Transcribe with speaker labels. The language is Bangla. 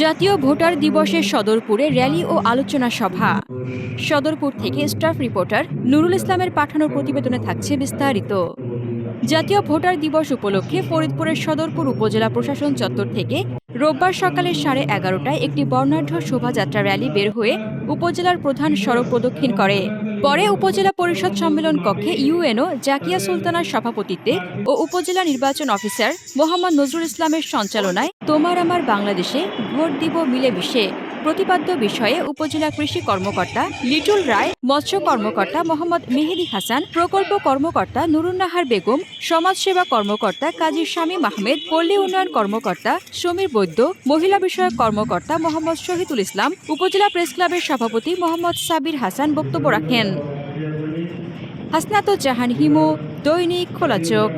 Speaker 1: জাতীয় ভোটার দিবসের সদরপুরে র্যালি ও আলোচনা সভা। সদরপুর থেকে স্টাফ রিপোর্টার নুরুল ইসলামের পাঠানোর প্রতিবেদনে থাকছে বিস্তারিত। জাতীয় ভোটার দিবস উপলক্ষে ফরিদপুরের সদরপুর উপজেলা প্রশাসন চত্বর থেকে রোববার সকালে সাড়ে এগারোটায় একটি বর্ণাঢ্য শোভাযাত্রা র্যালি বের হয়ে উপজেলার প্রধান সড়ক প্রদক্ষিণ করে। পরে উপজেলা পরিষদ সম্মেলন কক্ষে ইউএনও, জাকিয়া সুলতানার সভাপতিত্বে ও উপজেলা নির্বাচন অফিসার মোহাম্মদ নজরুল ইসলামের সঞ্চালনায় তোমার আমার বাংলাদেশে ভোট দিব মিলেমিশে প্রতিপাদ্য বিষয়ে উপজেলা কৃষি কর্মকর্তা লিটুল রায়, মৎস্য কর্মকর্তা মোহাম্মদ মেহেদি হাসান, প্রকল্প কর্মকর্তা নুরুন্নাহার বেগম, সমাজসেবা কর্মকর্তা কাজী শামীম আহমেদ, পল্লী উন্নয়ন কর্মকর্তা সমীর বৈদ্য, মহিলা বিষয়ক কর্মকর্তা মোহাম্মদ শহীদুল ইসলাম, উপজেলা প্রেস ক্লাবের সভাপতি মোহাম্মদ সাবির হাসান বক্তব্য রাখেন। হাসনাত জাহান হিমু, দৈনিক খোলা চোখ